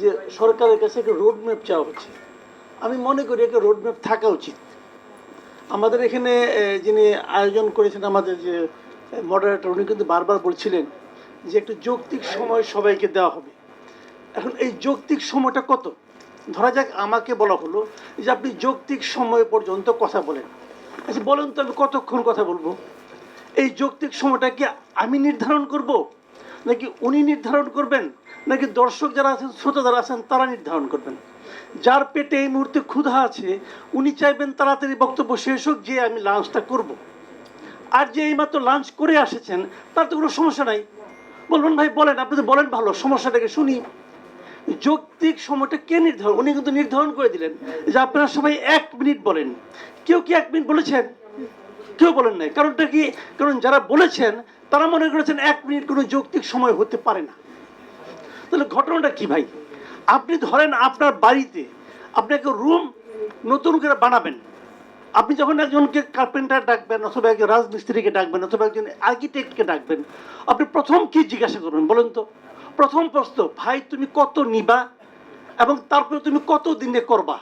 যে সরকারের কাছে একটা রোড ম্যাপ চাওয়া হচ্ছে। আমি মনে করি একটা রোড ম্যাপ থাকা উচিত। আমাদের এখানে যিনি আয়োজন করেছেন আমাদের যে মডারেটর উনি কিন্তু বারবার বলছিলেন যে একটু যৌক্তিক সময় সবাইকে দেওয়া হবে। এখন এই যৌক্তিক সময়টা কত? ধরা যাক আমাকে বলা হলো যে আপনি যৌক্তিক সময় পর্যন্ত কথা বলেন। আচ্ছা বলেন তো আমি কতক্ষণ কথা বলব? এই যৌক্তিক সময়টা কি আমি নির্ধারণ করব? নাকি উনি নির্ধারণ করবেন? নাকি দর্শক যারা আছেন, শ্রোতা যারা আছেন, তারা নির্ধারণ করবেন। যার পেটে এই মুহূর্তে ক্ষুধা আছে, উনি চাইবেন তাড়াতাড়ি বক্তব্য শেষ হোক, যে আমি লাঞ্চটা করব। আর যে এইমাত্র লাঞ্চ করে আসেছেন, তার তো কোনো সমস্যা নাই। বলবেন, ভাই, বলেন, আপনি তো বলেন ভালো, সমস্যাটাকে শুনি। যৌক্তিক সময়টা কে নির্ধারণ, উনি কিন্তু নির্ধারণ করে দিলেন যে আপনারা সবাই এক মিনিট বলেন। কেউ কি এক মিনিট বলেছেন? কেউ বলেন নাই। কারণটা কি? কারণ যারা বলেছেন, তারা মনে করেছেন এক মিনিট কোনো যৌক্তিক সময় হতে পারে না। তাহলে ঘটনাটা কি ভাই? আপনি ধরেন আপনার বাড়িতে আপনি একটা রুম নতুন করে বানাবেন। আপনি যখন একজনকে কার্পেন্টার ডাকবেন অথবা একজন রাজমিস্ত্রিকে ডাকবেন অথবা একজন আর্কিটেক্টকে ডাকবেন, আপনি প্রথম কি জিজ্ঞাসা করবেন বলেন তো? প্রথম প্রশ্ন, ভাই, তুমি কত নিবা এবং তারপরে তুমি কত দিনে করবা?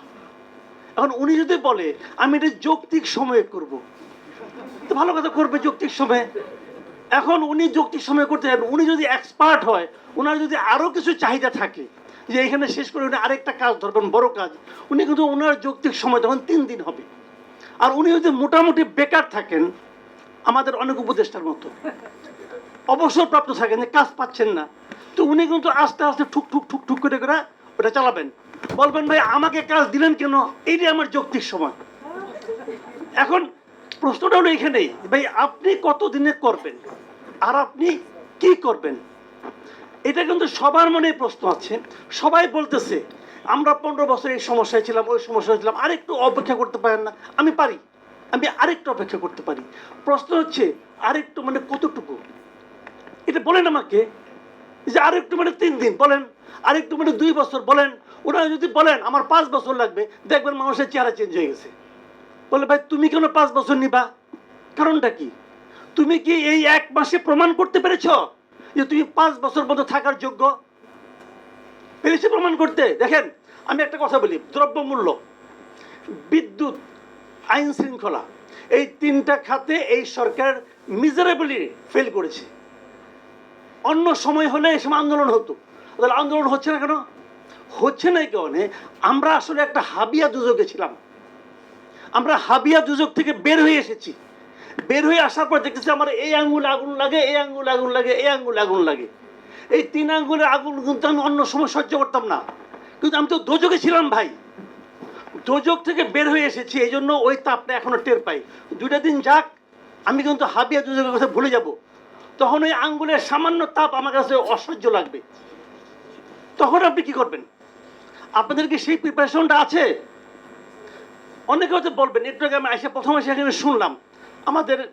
এখন উনি যদি বলে, আমি এটা যৌক্তিক সময়ে করব। তো ভালো কথা করবে যৌক্তিক সময়ে। এখন উনি যৌক্তিক সময় করতে চান উনি যদি এক্সপার্ট হয় ওনার যদি আরও কিছু চাহিদা থাকে, যে এখানে শেষ করে উনি আরেকটা কাজ ধরবেন, বড় কাজ, উনি কিন্তু ওনার যৌক্তিক সময় তখন তিন দিন হবে। আর উনি যদি মোটামুটি বেকার থাকেন, আমাদের অনেক উপদেষ্টার মতো অবসরপ্রাপ্ত থাকেন, যে কাজ পাচ্ছেন না, তো উনি কিন্তু আস্তে আস্তে ঠুক ঠুক ঠুক ঠুক করে করে ওটা চালাবেন। বলবেন, ভাই, আমাকে কাজ দিলেন কেন? এইটাই আমার যৌক্তিক সময়। এখন প্রশ্নটা হলো এখানেই, ভাই, আপনি কত দিনে করবেন? আর আপনি কি করবেন? এটা কিন্তু সবার মনে প্রশ্ন আছে। সবাই বলতেছে, আমরা পনেরো বছর এই সমস্যায় ছিলাম, ওই সমস্যায় ছিলাম, আরেকটু অপেক্ষা করতে পারেন না। আমি পারি, আমি আরেকটু অপেক্ষা করতে পারি। প্রশ্ন হচ্ছে, আরেকটু মানে কতটুকু? এটা বলেন আমাকে, যে আরেকটু মানে তিন দিন বলেন, আরেকটু মানে দুই বছর বলেন। ওনারা যদি বলেন, আমার পাঁচ বছর লাগবে, দেখবেন মানুষের চেহারা চেঞ্জ হয়ে গেছে। বলে, ভাই, তুমি কেন পাঁচ বছর নিবা? কারণটা কি? তুমি কি এই এক মাসে প্রমাণ করতে পেরেছ যে তুমি পাঁচ বছর মতো থাকার যোগ্য? পেরেছি প্রমাণ করতে? দেখেন, আমি একটা কথা বলি, দ্রব্যমূল্য, বিদ্যুৎ, আইন শৃঙ্খলা, এই তিনটা খাতে এই সরকার মিজারেবলি ফেল করেছে। অন্য সময় হলে এই সময় আন্দোলন হতো। তাহলে আন্দোলন হচ্ছে না কেন? হচ্ছে না কারণে আমরা আসলে একটা হাবিয়া দুযোগে ছিলাম। আমরা হাবিয়া দুযোগ থেকে বের হয়ে এসেছি। বের হয়ে আসার পর দেখতেছি আমার এই আঙ্গুলে আগুন লাগে, এই আঙ্গুলে আগুন লাগে, এই আঙ্গুলে আগুন লাগে। এই তিন আঙ্গুলে আগুন কিন্তু আমি অন্য সময় সহ্য করতাম না। কিন্তু আমি তো দোযোগে ছিলাম ভাই। দোযোগ থেকে বের হয়ে এসেছি, এই জন্য ওই তাপটা এখনও টের পাই। দুইটা দিন যাক, আমি কিন্তু হাবিয়া দুযোগের কথা ভুলে যাব। তখন ওই আঙ্গুলের সামান্য তাপ আমার কাছে অসহ্য লাগবে। তখন আপনি কি করবেন? আপনাদের কি সেই প্রিপারেশনটা আছে? অনেকে হয়তো বলবেন, একটু আগে আমি এসে প্রথম এসে এখানে শুনলাম। আমাদের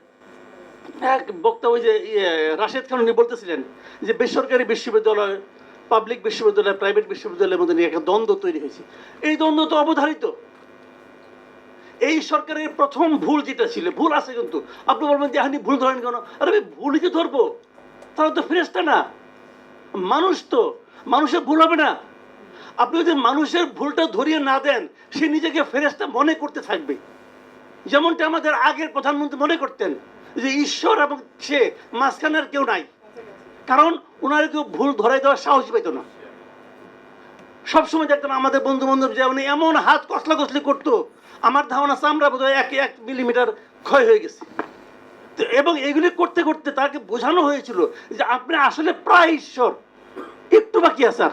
এক বক্তা ওই যে ইয়ে, রাশেদ খান উনি বলতেছিলেন যে বেসরকারি বিশ্ববিদ্যালয় পাবলিক বিশ্ববিদ্যালয় প্রাইভেট বিশ্ববিদ্যালয়ের মধ্যে নিয়ে একটা দ্বন্দ্ব তৈরি হয়েছে। এই দ্বন্দ্ব তো অবধারিত। এই সরকারের প্রথম ভুল যেটা ছিল ভুল আছে কিন্তু। আপনি বলবেন যে আপনি ভুল ধরেন কেন? আরে আমি ভুলই তো ধরবো। তারা তো ফেরেস্তা না। মানুষ তো। মানুষের ভুল হবে না। আপনি যদি মানুষের ভুলটা ধরিয়ে না দেন সে নিজেকে ফেরেস্তা মনে করতে থাকবে। যেমনটা আমাদের আগের প্রধানমন্ত্রী মনে করতেন যে ঈশ্বর এবং সে মাঝখানের কেউ নাই। কারণ ওনার কেউ ভুল ধরাই দেওয়ার সাহস পেত না। সবসময় দেখতাম আমাদের বন্ধু বান্ধব যে উনি এমন হাত কসলা কসলি করতো, আমার ধারণা চামড়া বোধ হয় এক এক মিলিমিটার ক্ষয় হয়ে গেছে। এবং এগুলি করতে করতে তাকে বোঝানো হয়েছিল যে আপনি আসলে প্রায় ঈশ্বর, একটু বাকি আছে আর।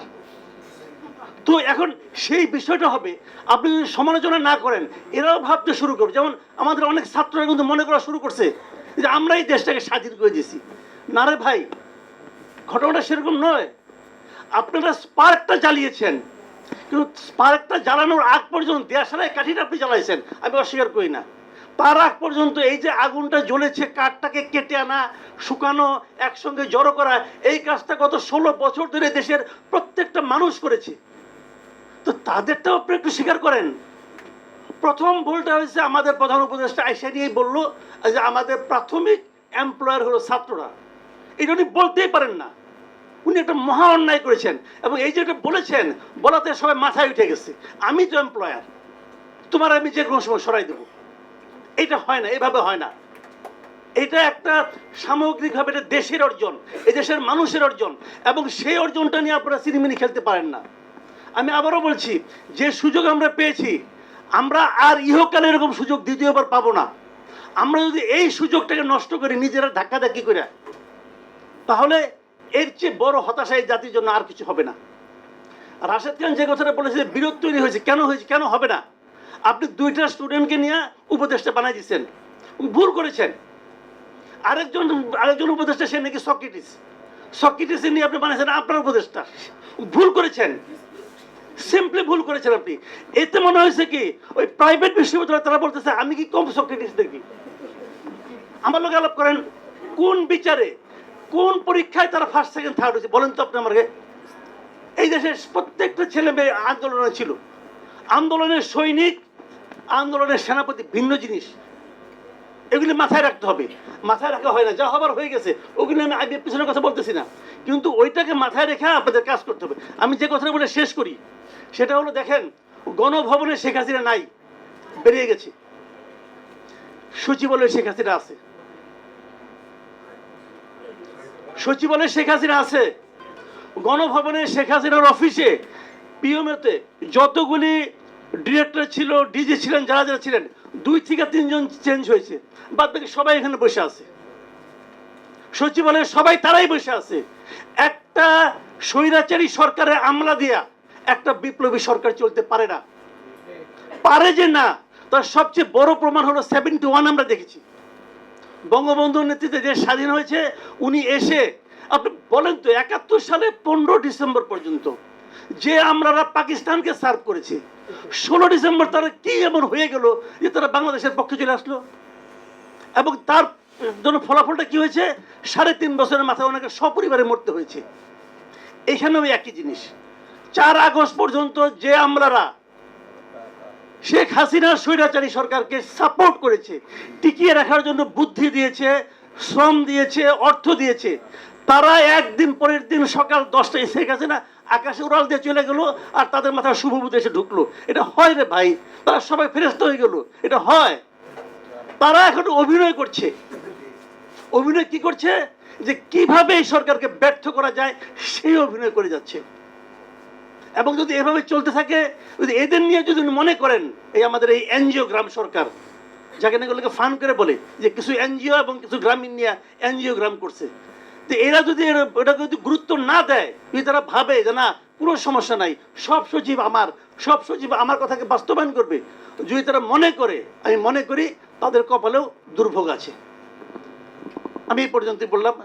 তো এখন সেই বিষয়টা হবে। আপনি যদি সমালোচনা না করেন, এরাও ভাবতে শুরু করবে। যেমন আমাদের অনেক ছাত্ররা কিন্তু মনে করা শুরু করছে যে আমরা এই দেশটাকে স্বাধীন করে দিয়েছি। না রে ভাই, ঘটনাটা সেরকম নয়। আপনারা স্পার্কটা জ্বালিয়েছেন। কিন্তু স্পার্কটা জ্বালানোর আগ পর্যন্ত দেশালায় কাঠিটা আপনি জ্বালাইছেন, আমি অস্বীকার করি না। তার আগ পর্যন্ত এই যে আগুনটা জ্বলেছে, কাঠটাকে কেটে আনা, শুকানো, একসঙ্গে জড়ো করা, এই কাজটা গত ষোলো বছর ধরে দেশের প্রত্যেকটা মানুষ করেছে। তো তাদেরটাও আপনি একটু স্বীকার করেন। প্রথম ভুলটা হয়েছে আমাদের প্রধান উপদেষ্টা আইসা নিয়েই বলল যে আমাদের প্রাথমিক এমপ্লয়ার হলো ছাত্ররা। এটা উনি বলতেই পারেন না। উনি একটা মহা অন্যায় করেছেন এবং এই যেটা বলেছেন, বলাতে সবাই মাথায় উঠে গেছে। আমি তো এমপ্লয়ার তোমার আমি যে কোনো সময় সরাই দেবো। এটা হয় না, এভাবে হয় না। এটা একটা সামগ্রিকভাবে এটা দেশের অর্জন এই দেশের মানুষের অর্জন এবং সেই অর্জনটা নিয়ে আপনারা সিনেমিনি খেলতে পারেন না। আমি আবারও বলছি, যে সুযোগ আমরা পেয়েছি, আমরা আর ইহকালে এরকম সুযোগ দ্বিতীয়বার পাবো না। আমরা যদি এই সুযোগটাকে নষ্ট করি, নিজেরা ধাক্কাধাক্কি করে, তাহলে এর চেয়ে বড় হতাশা এই জাতির জন্য আর কিছু হবে না। রাশেদ খান যে কথাটা বলেছে যে বিরোধ তৈরি হয়েছে, কেন হয়েছে, কেন হবে না? আপনি দুইটা স্টুডেন্টকে নিয়ে উপদেষ্টা বানাই দিচ্ছেন, ভুল করেছেন। আরেকজন আরেকজন উপদেষ্টা, সে নাকি সক্রেটিস সক্রেটিসে নিয়ে আপনি বানিয়েছেন আপনার উপদেষ্টা। ভুল করেছেন। সিম্পলি ভুল করেছেন আপনি। এতে মনে হয়েছে কি, ওই প্রাইভেট বিশ্ববিদ্যালয় তারা বলতেছে, আমি কি কম সক্রেটিস দেখি? আমার লোক আলাপ করেন, কোন বিচারে, কোন পরীক্ষায় তারা ফার্স্ট সেকেন্ড থার্ড হয়েছে? বলেন তো আপনি আমাকে। এই দেশের প্রত্যেকটা ছেলে মেয়ে আন্দোলনে ছিল। আন্দোলনের সৈনিক, আন্দোলনের সেনাপতি, ভিন্ন জিনিস। এগুলি মাথায় রাখতে হবে। মাথায় রাখা হয় না। যা হবার হয়ে গেছে, ওগুলি আমি পিছনের কথা বলতেছি না। কিন্তু ওইটাকে মাথায় রেখে আপনাদের কাজ করতে হবে। আমি যে কথাটা বলে শেষ করি, সেটা হলো দেখেন, গণভবনে শেখ হাসিনা নাই, বেরিয়ে গেছে। সচিবালয়ে শেখ হাসিনা আছে। সচিবালয়ে শেখ হাসিনা আছে। গণভবনে শেখ হাসিনার অফিসে, পিএমএতে যতগুলি ডিরেক্টর ছিল, ডিজি ছিলেন, যারা যারা ছিলেন, দুই থেকে তিনজন চেঞ্জ হয়েছে। বাদ বাকি সবাই এখানে বসে আছে। সচিবালয়ে সবাই তারাই বসে আছে। একটা স্বৈরাচারী সরকারের আমলা দিয়া একটা বিপ্লবী সরকার চলতে পারে না। পারে যে না, তার সবচেয়ে বড় প্রমাণ হলো সেভেন্টি ওয়ান আমরা দেখেছি। বঙ্গবন্ধুর নেতৃত্বে দেশ স্বাধীন হয়েছে, উনি এসে, আপনি বলেন তো, একাত্তর সালে পনেরো ডিসেম্বর পর্যন্ত যে আমরা পাকিস্তানকে সার্ভ করেছি, ষোলো ডিসেম্বর তারা কি এমন হয়ে গেল যে তারা বাংলাদেশের পক্ষে চলে আসলো? এবং তার জন্য ফলাফলটা কি হয়েছে? সাড়ে তিন বছরের মাথায় ওনাকে সপরিবারে মরতে হয়েছে। এখানেও একই জিনিস। চার আগস্ট পর্যন্ত যে আমলারা শেখ হাসিনা স্বৈরাচারী সরকারকে সাপোর্ট করেছে, টিকিয়ে রাখার জন্য বুদ্ধি দিয়েছে, শ্রম দিয়েছে, অর্থ দিয়েছে, তারা একদিন পরের দিন সকাল দশটায় শেখ হাসিনা আকাশে উড়াল দিয়ে চলে গেল আর তাদের মাথায় শুভবুদ্ধি এসে ঢুকলো। এটা হয় রে ভাই, তারা সবাই ফেরস্ত হয়ে গেল। এটা হয়। তারা এখন অভিনয় করছে। অভিনয় কি করছে? যে কীভাবে এই সরকারকে ব্যর্থ করা যায় সেই অভিনয় করে যাচ্ছে। এবং যদি এভাবে চলতে থাকে, যদি এদের নিয়ে যদি মনে করেন, এই আমাদের এই এনজিও গ্রাম সরকার, যাকে না এগুলোকে ফান করে বলে, যে কিছু এনজিও এবং কিছু গ্রামীণ নিয়ে এনজিও গ্রাম করছে। তো এরা যদি এটাকে যদি গুরুত্ব না দেয়, যদি তারা ভাবে যে না, কোনো সমস্যা নাই, সব সচিব আমার, সব সচিব আমার কথাকে বাস্তবায়ন করবে, যদি তারা মনে করে, আমি মনে করি তাদের কপালেও দুর্ভোগ আছে। আমি এই পর্যন্তই বললাম।